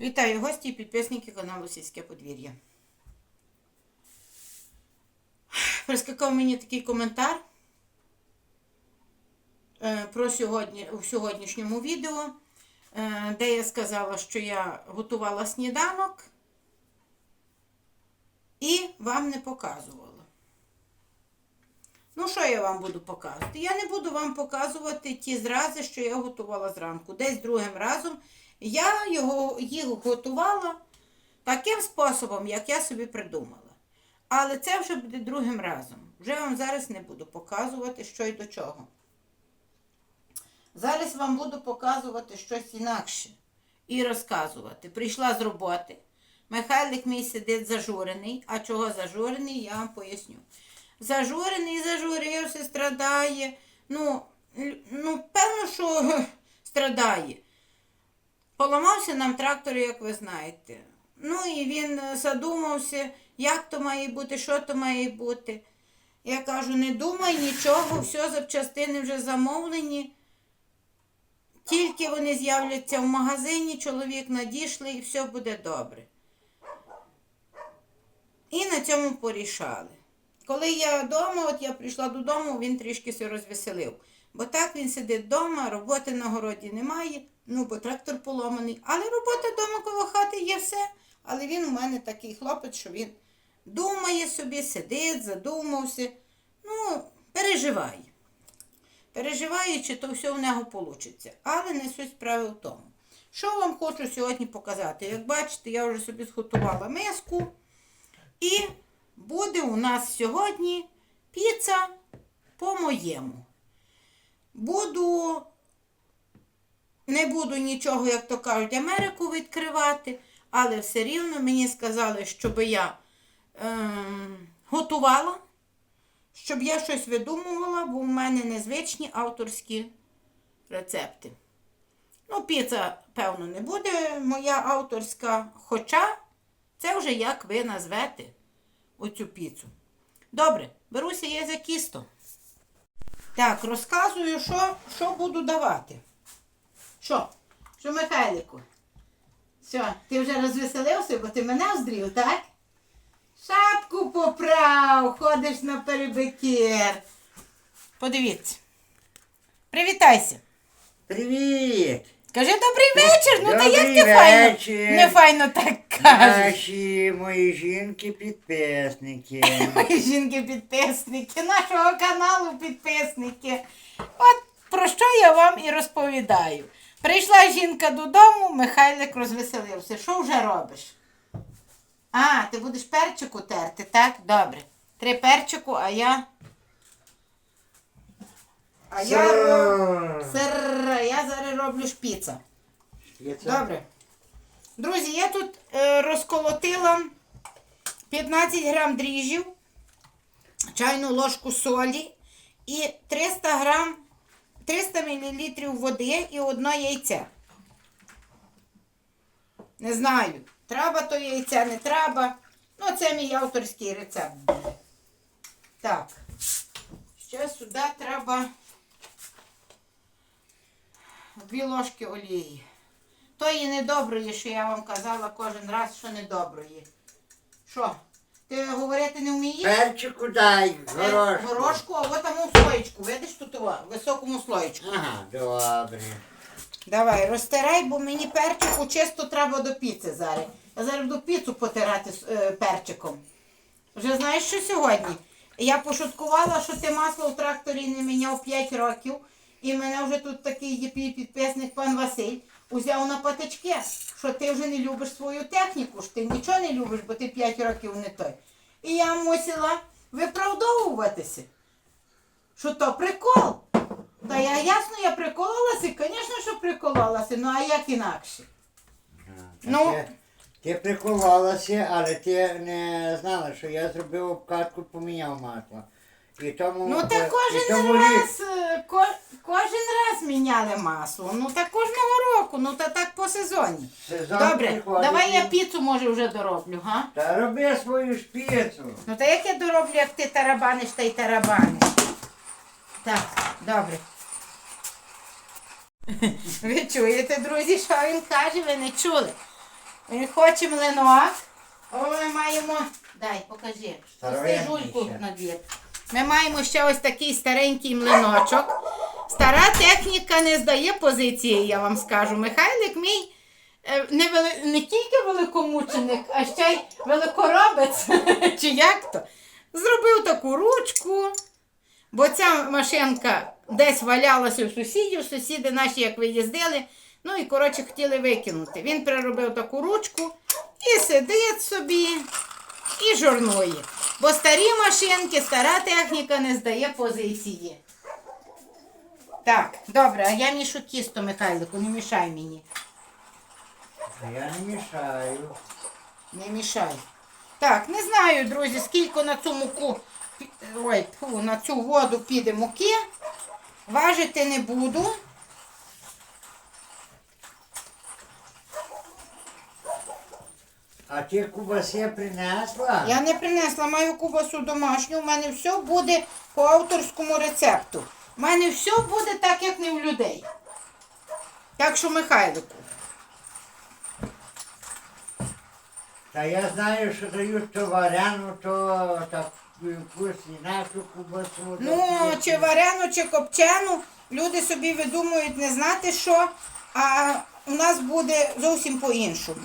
Вітаю гості і підписники каналу Сільське подвір'я. Прискакав мені такий коментар е, про сьогодні, у сьогоднішньому відео, е, де я сказала, що я готувала сніданок і вам не показувала. Ну, що я вам буду показувати? Я не буду вам показувати ті зрази, що я готувала зранку. Десь другим разом я його, їх готувала таким способом, як я собі придумала. Але це вже буде другим разом. Вже вам зараз не буду показувати, що й до чого. Зараз вам буду показувати щось інакше і розказувати. Прийшла з роботи. Михайлик мій сидить зажурений. А чого зажурений, я вам поясню. Зажурений, зажурився, страдає. Ну, ну певно, що страдає. Поламався нам трактор, як ви знаєте. Ну і він е, задумався, як то має бути, що то має бути. Я кажу, не думай нічого, все запчастини вже замовлені. Тільки вони з'являться в магазині, чоловік надійшли і все буде добре. І на цьому порішали. Коли я вдома, от я прийшла додому, він трішки се розвеселив. Бо так він сидить вдома, роботи на городі немає, ну бо трактор поломаний. Але робота вдома коло хати є все. Але він у мене такий хлопець, що він думає собі, сидить, задумався. Ну, переживає. Переживає, чи то все в нього вийде. Але не суть справи в тому. Що вам хочу сьогодні показати? Як бачите, я вже собі зготувала миску. І буде у нас сьогодні піца по-моєму. Буду, не буду нічого, як то кажуть, Америку відкривати, але все рівно мені сказали, щоб я ем, готувала, щоб я щось видумувала, бо в мене незвичні авторські рецепти. Ну, піца, певно, не буде моя авторська, хоча це вже як ви назвете оцю піцу. Добре, беруся я за кісто. Так, розказую, що, що буду давати. Що? Що, Михайлику? Все, ти вже розвеселився, бо ти мене здрів, так? Шапку поправ, ходиш на перебекір. Подивіться. Привітайся. Привіт! Кажи добрий вечір. Ну та як Добрий ти файно, вечір. не файно так кажеш. Наші мої жінки-підписники. Мої жінки-підписники, нашого каналу підписники. От про що я вам і розповідаю. Прийшла жінка додому, Михайлик розвеселився. Що вже робиш? А, ти будеш перчику терти, так? Добре. Три перчику, а я. А я, роб- Сир, я зараз роблю шпіца. Добре. Друзі, я тут е, розколотила 15 грам дріжджів, чайну ложку солі і 300 грам 300 мл води і одне яйце. Не знаю, треба то яйце, не треба. Ну, це мій авторський рецепт. Так. Ще сюди треба дві ложки олії. Тої недоброї, що я вам казала кожен раз, що недоброї. Що? Ти говорити не вмієш? Перчику дай, Е, горошку. Горошку, а от там у слоєчку. Видиш тут у високому слоєчку. Ага, добре. Давай, розтирай, бо мені перчику чисто треба до піци зараз. Я зараз буду піцу потирати з е, перчиком. Вже знаєш, що сьогодні? Я пошуткувала, що ти масло в тракторі не міняв 5 років. І мене вже тут такий є пі- підписник пан Василь узяв на патички, що ти вже не любиш свою техніку, що ти нічого не любиш, бо ти 5 років не той. І я мусила виправдовуватися. Що то прикол. Та я ясно, я прикололася, звісно, що прикололася, ну а як інакше? Ну. Ти, ти приховалася, але ти не знала, що я зробив обкатку, поміняв масло. І тому, Ну е, та і кожен тому рік- раз, е, ко, кожен раз міняли масло. Ну та кожного року, ну та так по сезоні. сезон Добре, приходить, давай я піцу може вже дороблю, га? Та роби свою шпіцу. Ну та як я дороблю, як ти тарабаниш та й тарабаниш. Так, добре. Ви чуєте, друзі, що він каже, ви не чули. Він хоче млинок. О, ми маємо. Дай, покажи. Старовинний Пусти жульку ще. на двір. Ми маємо ще ось такий старенький млиночок. Стара техніка не здає позиції, я вам скажу. Михайлик мій е, не, вели... не тільки великомученик, а ще й великоробець. Чи як то? Зробив таку ручку. Бо ця машинка десь валялася у сусідів, сусіди наші, як виїздили, ну і коротше хотіли викинути. Він приробив таку ручку і сидить собі і жорнує. Бо старі машинки, стара техніка не здає позиції. Так, добре, а я мішу тісто, Михайлику, не мішай мені. Я не мішаю. Не мішай. Так, не знаю, друзі, скільки на цю муку, ой, фу, на цю воду піде муки. Важити не буду. А ти кубаси принесла? Я не принесла маю кубасу домашню, у мене все буде по авторському рецепту. У мене все буде так, як не у людей. Так що, Михайлику. Та я знаю, що дають то варяну, то якусь інакшу кубасу. Ну, чи варену, чи копчену, люди собі видумують не знати що, а у нас буде зовсім по-іншому.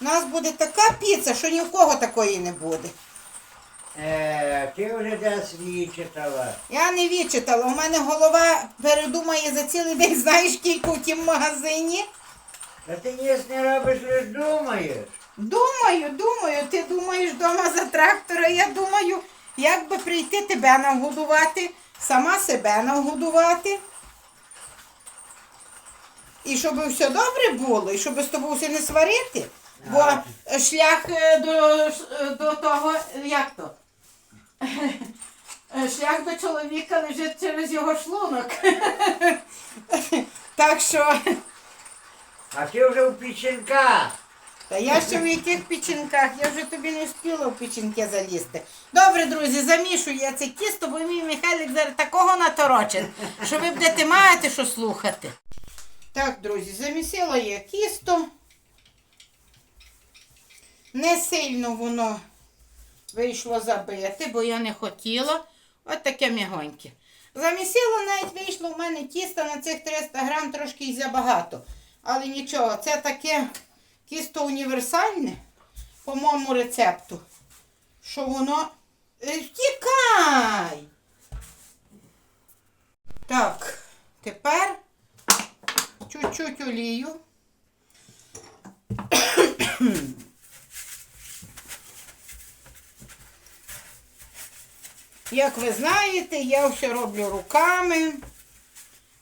У нас буде така піца, що ні в кого такої не буде. Е, ти вже десь вичитала. Я не відчитала, у мене голова передумає за цілий день, знаєш, скільки в тім магазині. Та ти ніс не робиш, лиш думаєш. Думаю, думаю, ти думаєш вдома за трактора, я думаю, як би прийти тебе нагодувати, сама себе нагодувати. І щоб все добре було, і щоб з тобою все не сварити. Бо шлях е, до, до того, як то? Е, Шлях до чоловіка лежить через його шлунок. Так що. А ти вже в печінках. Та я ще в яких печінках, я вже тобі не встигла в печінки залізти. Добре, друзі, замішую я це тісто, бо мій Михайлик зараз такого наторочить, що ви будете мати що слухати. Так, друзі, замісила я тісто. Не сильно воно вийшло забити, бо я не хотіла. От таке м'ягоньке. Замісила, навіть вийшло в мене тісто на цих 300 грам трошки й забагато. Але нічого, це таке тісто універсальне по моєму рецепту. Що воно. Е, Втікай! Так, тепер чуть-чуть олію. Як ви знаєте, я все роблю руками,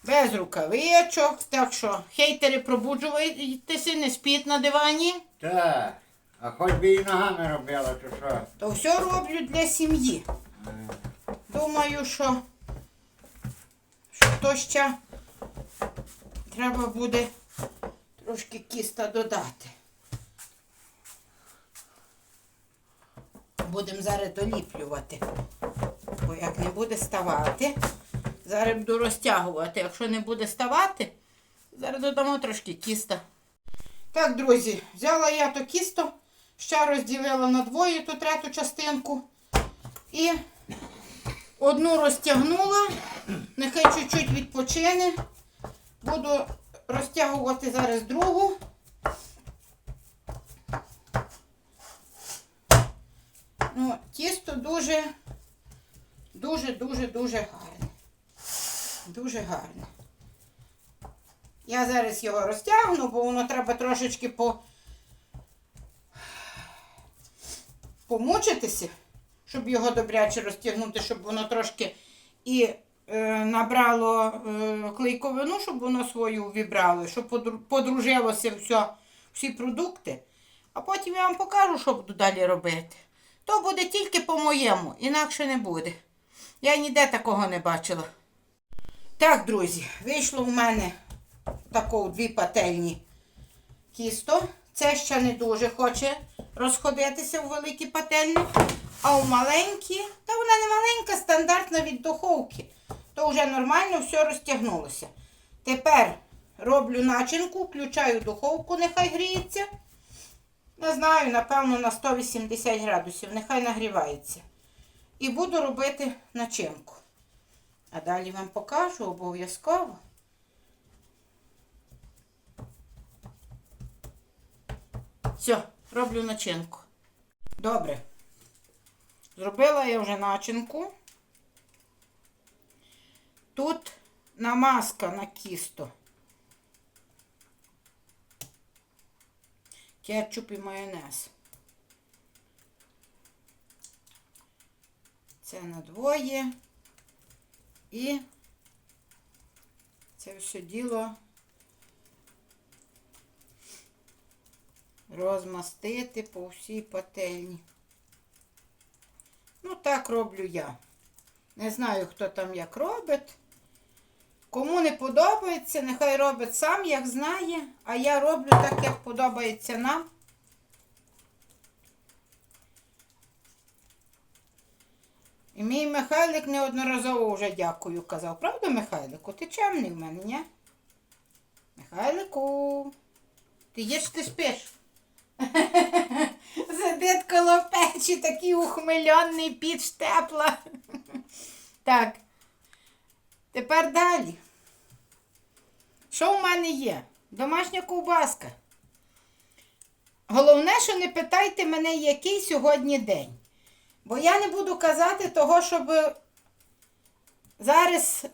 без рукавичок. Так що, хейтери, пробуджуйтеся, не спіть на дивані. Так. А хоч би і ногами робила, то що? То все роблю для сім'ї. Думаю, що, що то ще треба буде трошки кіста додати. Будемо зараз доліплювати. Бо як не буде ставати, зараз буду розтягувати. Якщо не буде ставати, зараз додамо трошки кіста. Так, друзі, взяла я то кісто, ще розділила на двоє ту третю частинку. І одну розтягнула, нехай чуть-чуть відпочине. Буду розтягувати зараз другу. Ну, тісто дуже, дуже, дуже, дуже гарне. Дуже гарне. Я зараз його розтягну, бо воно треба трошечки по... помучитися, щоб його добряче розтягнути, щоб воно трошки і е, набрало е, клейковину, щоб воно свою вібрало, щоб подружилося все, всі продукти. А потім я вам покажу, що буду далі робити. То буде тільки по-моєму, інакше не буде. Я ніде такого не бачила. Так, друзі, вийшло в мене тако дві пательні тісто. Це ще не дуже хоче розходитися в великі пательні. А у маленькі, та вона не маленька, стандартна від духовки. То вже нормально все розтягнулося. Тепер роблю начинку, включаю духовку, нехай гріється. Не знаю, напевно, на 180 градусів. Нехай нагрівається. І буду робити начинку. А далі вам покажу обов'язково. Все, роблю начинку. Добре. Зробила я вже начинку. Тут намазка на кісто. Кетчуп і майонез. Це на двоє. І це все діло розмастити по всій пательні. Ну, так роблю я. Не знаю, хто там як робить. Кому не подобається, нехай робить сам, як знає, а я роблю так, як подобається нам. І мій Михайлик неодноразово вже дякую казав. Правда, Михайлику? Ти чемний в мене, ні? Михайлику, ти є ти спиш? Сидить коло печі, такий ухмильонний піч тепла. Так. Тепер далі. Що в мене є? Домашня ковбаска. Головне, що не питайте мене, який сьогодні день. Бо я не буду казати того, щоб зараз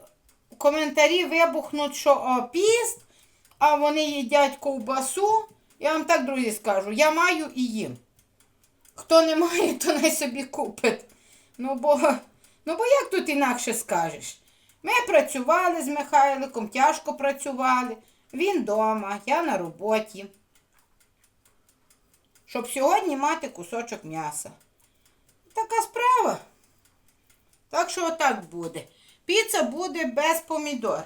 коментарі вибухнуть, що о, піст, а вони їдять ковбасу. Я вам так, друзі, скажу, я маю і їм. Хто не має, то най собі купить. Ну бо, ну бо як тут інакше скажеш? Ми працювали з Михайликом, тяжко працювали. Він вдома, я на роботі. Щоб сьогодні мати кусочок м'яса. Така справа. Так що отак буде. Піца буде без помідор.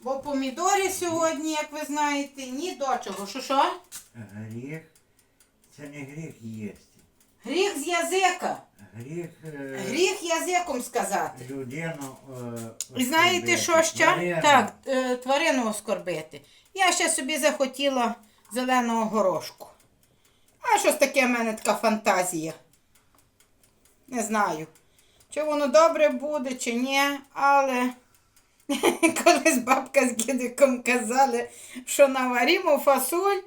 Бо помідори сьогодні, як ви знаєте, ні до чого. Що що? Гріх. Це не гріх їсти. Гріх з язика. Гріх е, Гріх язиком сказати. людину. е, І знаєте, що ще? Тварину. Так, е, тварину оскорбити. Я ще собі захотіла зеленого горошку. А щось таке в мене така фантазія. Не знаю, чи воно добре буде, чи ні, але колись бабка з дідиком казали, що наварімо фасоль,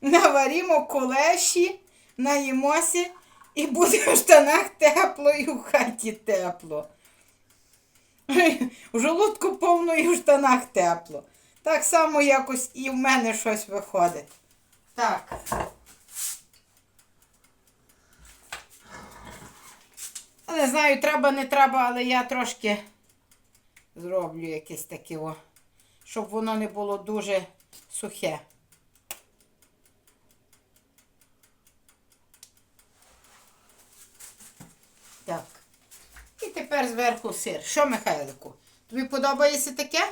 наварімо кулеші, наїмося і буде в штанах тепло і в хаті тепло. В желудку повно і в штанах тепло. Так само якось і в мене щось виходить. Так. Не знаю, треба, не треба, але я трошки зроблю якесь таке, о, щоб воно не було дуже сухе. Так. І тепер зверху сир. Що, Михайлику? Тобі подобається таке?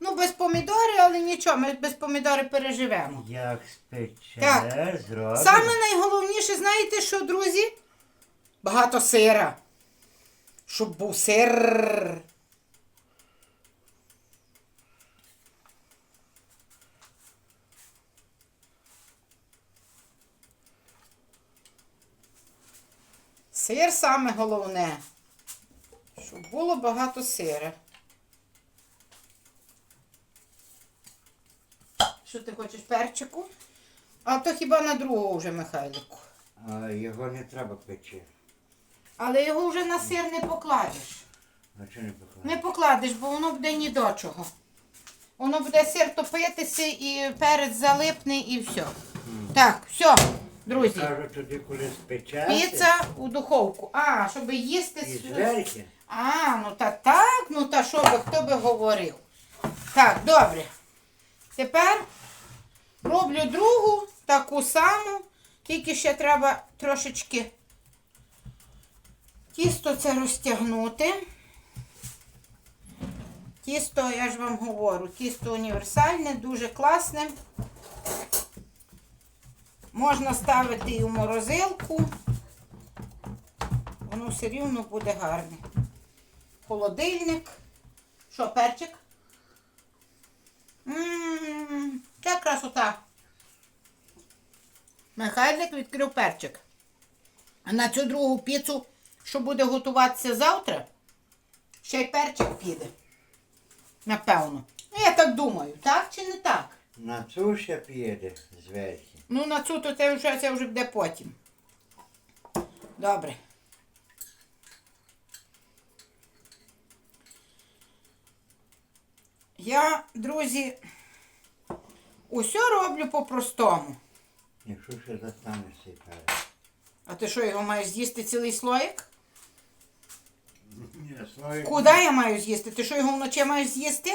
Ну, без помідори, але нічого, ми без помідори переживемо. Як спече, Так. зробиш. Саме найголовніше, знаєте що, друзі? Багато сира. Щоб був сир. Сир саме головне. Щоб було багато сира. Що ти хочеш перчику? А то хіба на другого вже Михайлику. А його не треба печи. Але його вже на сир не покладеш. А чого не покладеш? Не покладеш, бо воно буде ні до чого. Воно буде сир топитися і перець залипне і все. Так, все, друзі. Кажу тоді, коли спече. Піца у духовку. А, щоб їсти. І з-. А, ну та так, ну та що би, хто би говорив. Так, добре. Тепер роблю другу, таку саму, тільки ще треба трошечки тісто це розтягнути. Тісто, я ж вам говорю, тісто універсальне, дуже класне. Можна ставити і в морозилку. Воно все рівно буде гарне. Холодильник. Що, перчик? Ммм, це красота. Михайлик відкрив перчик. А на цю другу піцу, що буде готуватися завтра, ще й перчик піде. Напевно. Ну, я так думаю, так чи не так? На цю ще піде зверху. Ну, на цю то це вже, це вже буде потім. Добре. Я, друзі, усе роблю по-простому. Якщо ще застанеш цей перець. А ти що, його маєш з'їсти цілий слоїк? Ні. Куди я маю з'їсти? Ти що його вночі маєш з'їсти?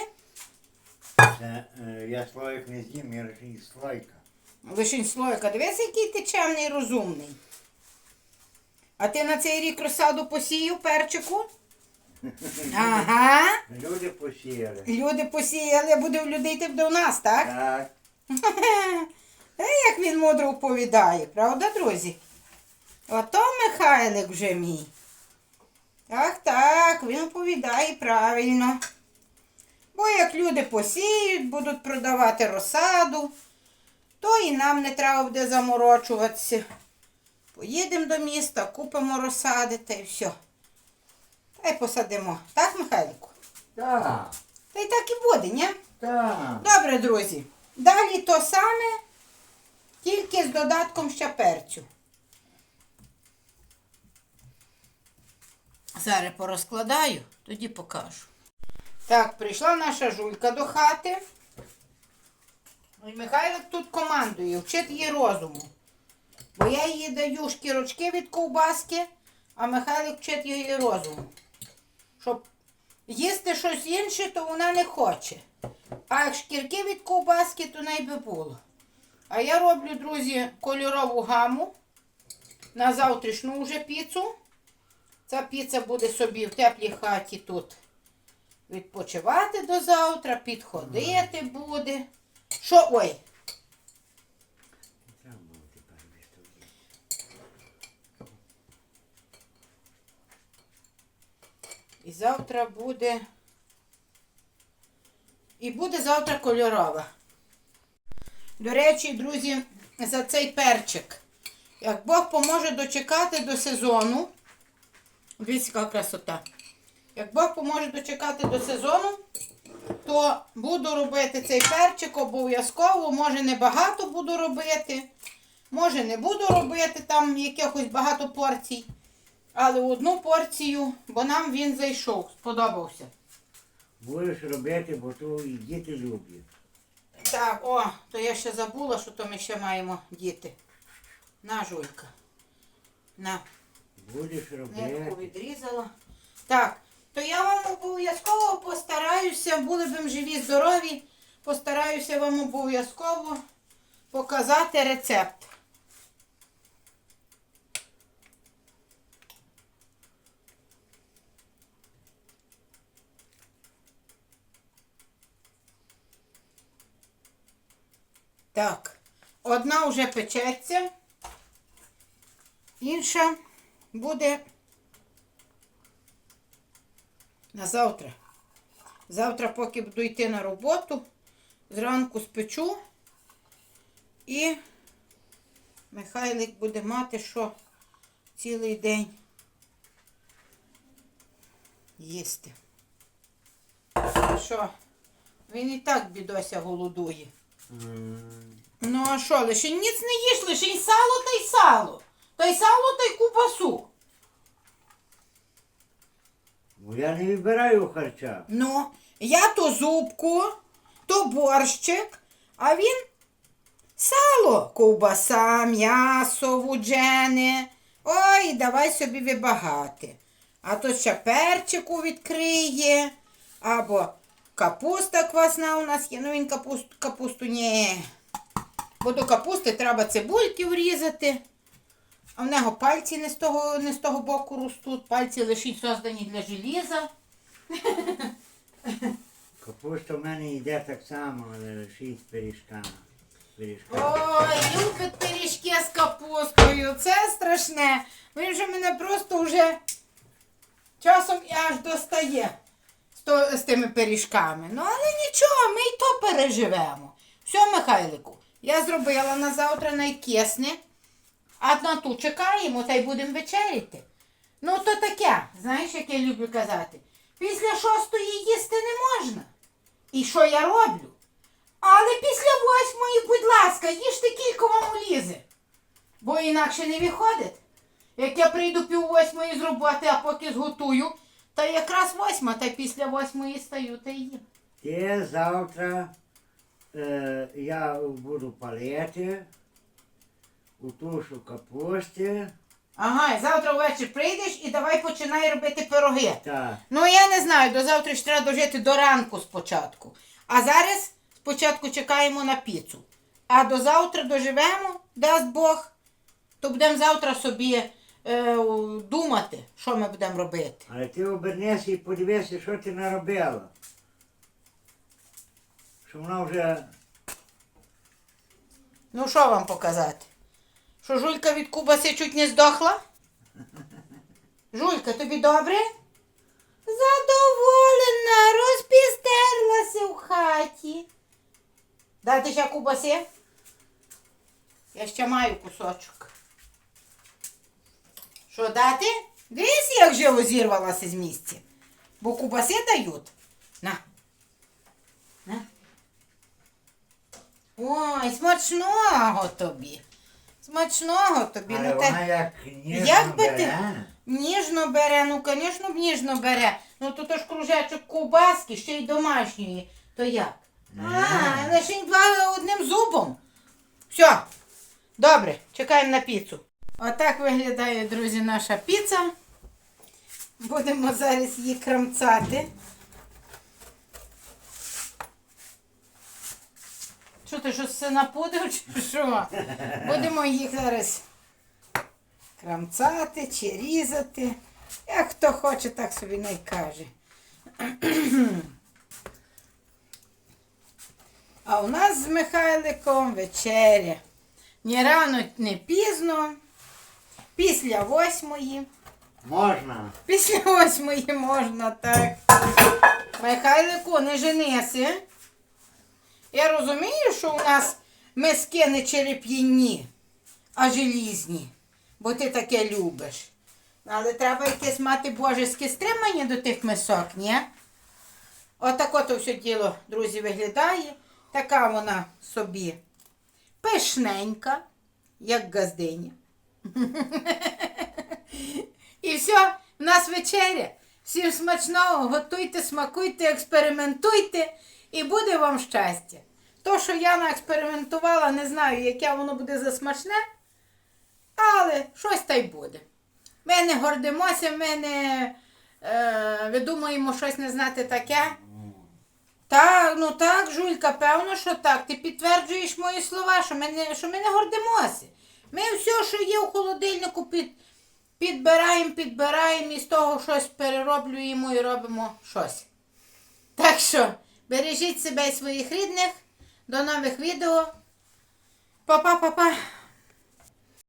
Це, е, я слоїк не з'їм, я лише із слойка. Лишень слоїка. Дивись, який ти чемний і розумний. А ти на цей рік розсаду посіяв перчику? Ага. Люди посіяли. Люди посіяли, буде в людей ти буде у нас, так? Так. Та як він мудро оповідає, правда, друзі? Ото Михайлик вже мій. Так, так, він оповідає правильно. Бо як люди посіють, будуть продавати розсаду, то і нам не треба буде заморочуватися. Поїдемо до міста, купимо розсади та й все. Та й посадимо. Так, Михайлику? Так. Та й так і буде, ні? Так. Добре, друзі. Далі то саме, тільки з додатком ще перцю. Зараз порозкладаю, тоді покажу. Так, прийшла наша жулька до хати. Михайлик тут командує, вчить її розуму. Бо я їй даю шкірочки від ковбаски, а Михайлик вчить її розуму. Щоб їсти щось інше, то вона не хоче. А як шкірки від ковбаски, то найби було. А я роблю, друзі, кольорову гаму на завтрашню вже піцу. Ця піца буде собі в теплій хаті тут відпочивати до завтра, підходити буде. Що, ой, і завтра буде. І буде завтра кольорова. До речі, друзі, за цей перчик. Як Бог поможе дочекати до сезону. Дивіться, яка красота. Як Бог поможе дочекати до сезону, то буду робити цей перчик обов'язково. Може небагато буду робити. Може не буду робити там якихось багато порцій. Але одну порцію, бо нам він зайшов, сподобався. Будеш робити, бо то і діти люблять. Так, о, то я ще забула, що то ми ще маємо діти. На, Жулька. На, Будеш нитку робити. відрізала. Так, то я вам обов'язково постараюся, були б живі, здорові, постараюся вам обов'язково показати рецепт. Так, одна вже печеться, інша буде на завтра. Завтра, поки буду йти на роботу, зранку спечу і Михайлик буде мати що цілий день їсти. Що? Він і так бідося голодує. Ну а що, лише ніц не їш, лише й сало та й сало. Та й сало та й кубасу. Бо я не вибираю харча. Ну, я то зубку, то борщик, а він сало, ковбаса, м'ясо, вуджене. Ой, давай собі вибагати. А то ще перчику відкриє, або капуста квасна у нас є. Ну він капусту, капусту ні. Бо до капусти треба цибульки врізати. А в нього пальці не з того, не з того боку ростуть, пальці лише создані для желіза. Капуста в мене йде так само, але лише з пиріжками. Пиріжка. Ой, любить пиріжки з капустою. Це страшне. Він же мене просто вже часом і аж достає з, то, з тими пиріжками. Ну, але нічого, ми й то переживемо. Все, Михайлику, я зробила на завтра найкисне. А на ту чекаємо та й будемо вечеряти. Ну то таке, знаєш, як я люблю казати. Після шостої їсти не можна. І що я роблю? Але після восьмої, будь ласка, їжте кілька вам улізе. Бо інакше не виходить. Як я прийду пів восьмої з роботи, а поки зготую, та якраз восьма, та після восьмої стаю та їм. Ти завтра е, я буду палити у тушу капусти. Ага, завтра ввечері прийдеш і давай починай робити пироги. Так. Ну я не знаю, до завтра ж треба дожити до ранку спочатку. А зараз спочатку чекаємо на піцу. А до завтра доживемо, дасть Бог, то будемо завтра собі е, думати, що ми будемо робити. Але ти обернешся і подивися, що ти наробила. Що вона вже Ну, що вам показати? Що жулька від кубаси чуть не здохла? Жулька, тобі добре? Задоволена, розпістерлася в хаті. Дати ще кубаси? Я ще маю кусочок. Що дати? Дивись, як живо зірвалася з місця. Бо кубаси дають. На. На. Ой, смачного тобі. Смачного тобі. але ну, та- вона як ніжно Як би ти- Ніжно бере, ну, звісно, ніжно бере. Ну, то, ж кружечок ковбаски, ще й домашньої. То як? А, лише два одним зубом. Все. Добре, чекаємо на піцу. Отак виглядає, друзі, наша піца. Будемо зараз її крамцати. Що ти щось все напудив чи що? Будемо їх зараз крамцати чи різати. Як хто хоче, так собі не каже. А у нас з Михайликом вечеря. Ні рано, ні пізно. Після восьмої. Можна. Після восьмої можна так. Михайлику, не женися. Я розумію, що у нас миски не череп'яні, а желізні, бо ти таке любиш. Але треба якесь мати божеське стримання до тих мисок, ні? Отак от все діло, друзі, виглядає. Така вона собі пишненька, як газдиня. І все, в нас вечеря. Всім смачного, готуйте, смакуйте, експериментуйте і буде вам щастя. То, що я наекспериментувала, не знаю, яке воно буде за смачне, але щось та й буде. Ми не гордимося, ми не е, видумуємо щось не знати таке. Так, ну так, Жулька, певно, що так. Ти підтверджуєш мої слова, що ми не, що ми не гордимося. Ми все, що є у холодильнику, під, підбираємо, підбираємо і з того щось перероблюємо і робимо щось. Так що, бережіть себе і своїх рідних. До нових відео. Па-па-па-па.